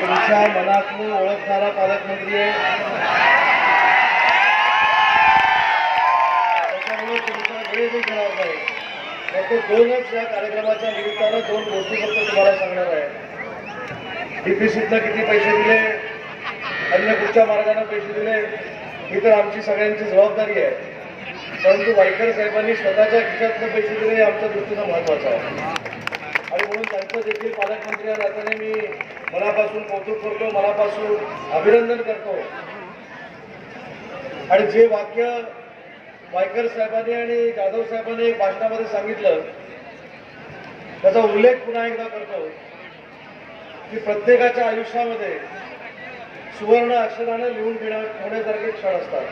तुमच्या मनातून ओळखणारा पालकमंत्री आहे. त्याच्यामुळे तुमचा वेळ मी घेणार नाही. फक्त दोनच या कार्यक्रमाच्या निमित्तानं दोन गोष्टी फक्त तुम्हाला सांगणार आहे. डीपीसीतनं किती पैसे दिले? अन्य कुठच्या मार्गाने पैसे दिले? ही तर आमची सगळ्यांची जबाबदारी आहे. परंतु वायकर साहेबांनी स्वतःच्या खिशातनं पैसे दिले हे आमच्या दृष्टीनं महत्वाचं आहे. आणि म्हणून त्यांचं देखील पालकमंत्री या नात्याने मी मनापासून कौतुक करतो मनापासून अभिनंदन करतो. आणि जे वाक्य वायकर साहेबांनी आणि जाधव साहेबांनी भाषणामध्ये सांगितलं त्याचा उल्लेख पुन्हा एकदा करतो की प्रत्येकाच्या आयुष्यामध्ये सुवर्ण अक्षराने लिहून घेण्या ठेवण्यासारखे क्षण असतात.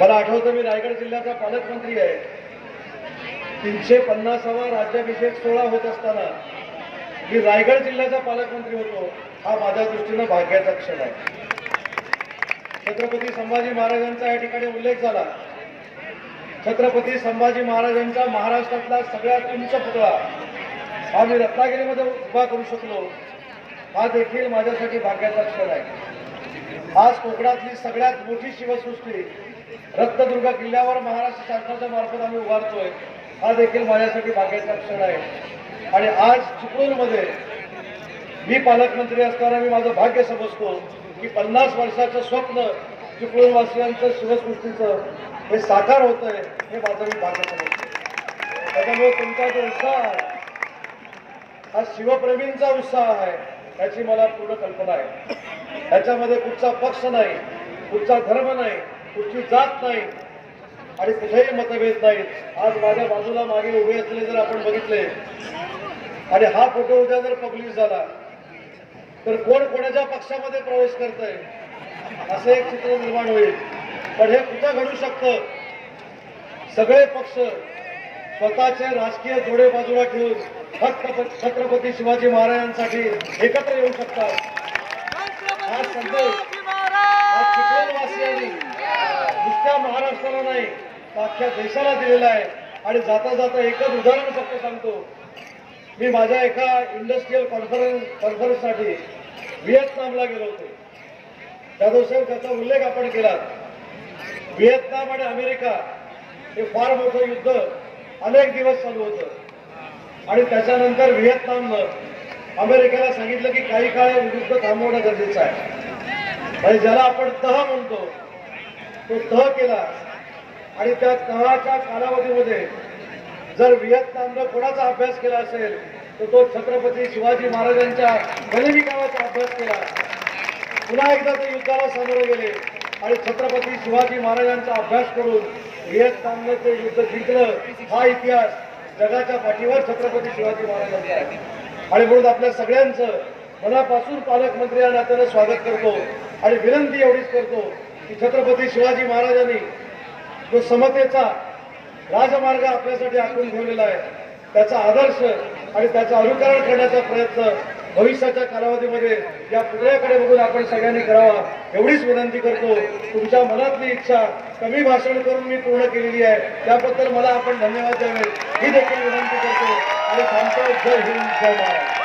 मला आठवतं मी रायगड जिल्ह्याचा पालकमंत्री आहे. तीनशे पन्नासावा राज्याभिषेक सोहळा होत असताना मी रायगड जिल्ह्याचा पालकमंत्री होतो हा माझ्या दृष्टीनं भाग्याचा क्षण आहे. छत्रपती संभाजी महाराजांचा या ठिकाणी उल्लेख झाला. छत्रपती संभाजी महाराजांचा महाराष्ट्रातला सगळ्यात उंच पुतळा. हा मी रत्नागिरीमध्ये उभा करू शकलो. हा देखील माझ्यासाठी भाग्याचा क्षण आहे. आज कोकणातली सगळ्यात मोठी शिवसृष्टी रत्नदुर्ग किल्ल्यावर महाराष्ट्र शासनाच्या मार्फत आम्ही उभारतोय. हा देखील माझ्यासाठी भाग्याचा क्षण आहे. आणि आज चिपळूणमध्ये मी पालकमंत्री असताना मी माझं भाग्य समजतो की पन्नास वर्षाचं स्वप्न चिपळूणवासियांचं शिवसृष्टीचं हे साकार आहे हे माझं मी भाग्य समजतो. त्याच्यामुळे तुमचा जो उत्साह आहे हा शिवप्रेमींचा उत्साह आहे याची मला पूर्ण कल्पना आहे. त्याच्यामध्ये कुठचा पक्ष नाही कुठचा धर्म नाही कुठची जात नाही आणि कुठेही मतभेद नाहीत. आज माझ्या बाजूला मागे उभे असलेले जर आपण बघितले आणि हा फोटो उद्या जर पब्लिश झाला तर कोण कोणाच्या पक्षामध्ये प्रवेश करतंय? असं एक चित्र निर्माण होईल. पण हे कुठं घडू शकतं? सगळे पक्ष स्वतःचे राजकीय जोडे बाजूला ठेवून फक्त छत्रपती शिवाजी महाराजांसाठी एकत्र येऊ शकतात. हा संदेश चिपळूणवासियांनी नुसत्या महाराष्ट्राला नाही अख्ख्या देशाला दिलेला आहे. आणि जाता जाता एकच उदाहरण फक्त सांगतो. मी माझ्या एका इंडस्ट्रीयल कॉन्फरन्स कॉन्फरन्ससाठी व्हिएतनामला गेलो होतो. त्या साहेब त्याचा उल्लेख आपण केला. व्हिएतनाम आणि अमेरिका हे फार मोठं युद्ध अनेक दिवस चालू होतं. आणि त्याच्यानंतर व्हिएतनामनं अमेरिकेला सांगितलं की काही काळ हे युद्ध थांबवणं गरजेचं आहे. म्हणजे ज्याला आपण तह म्हणतो तो तह केला. आणि त्या तहाच्या कालावधीमध्ये जर व्हिएतनामनं कोणाचा अभ्यास केला असेल तर तो छत्रपती शिवाजी महाराजांच्या बलिविकावाचा अभ्यास केला. पुन्हा एकदा ते युद्धाला सामोरे गेले आणि छत्रपती शिवाजी महाराजांचा अभ्यास करून व्हिएतनामनं ते युद्ध जिंकलं. हा इतिहास जगाच्या पाठीवर छत्रपती शिवाजी महाराजांचा आहे आणि म्हणून आपल्या सगळ्यांचं मनापासून पालकमंत्री या नात्यानं स्वागत करतो आणि विनंती एवढीच करतो की छत्रपती शिवाजी महाराजांनी जो समतेचा राजमार्ग आपल्यासाठी आखून ठेवलेला आहे. त्याचा आदर्श आणि त्याचं अनुकरण करण्याचा प्रयत्न भविष्याच्या कालावधीमध्ये या पुतळ्याकडे बघून आपण सगळ्यांनी करावा एवढीच विनंती करतो. तुमच्या मनातली इच्छा कमी भाषण करून मी पूर्ण केलेली आहे. त्याबद्दल मला आपण धन्यवाद द्यावे. ही देखील विनंती करतो. आणि थांबतो. जय हिंद जय महाराज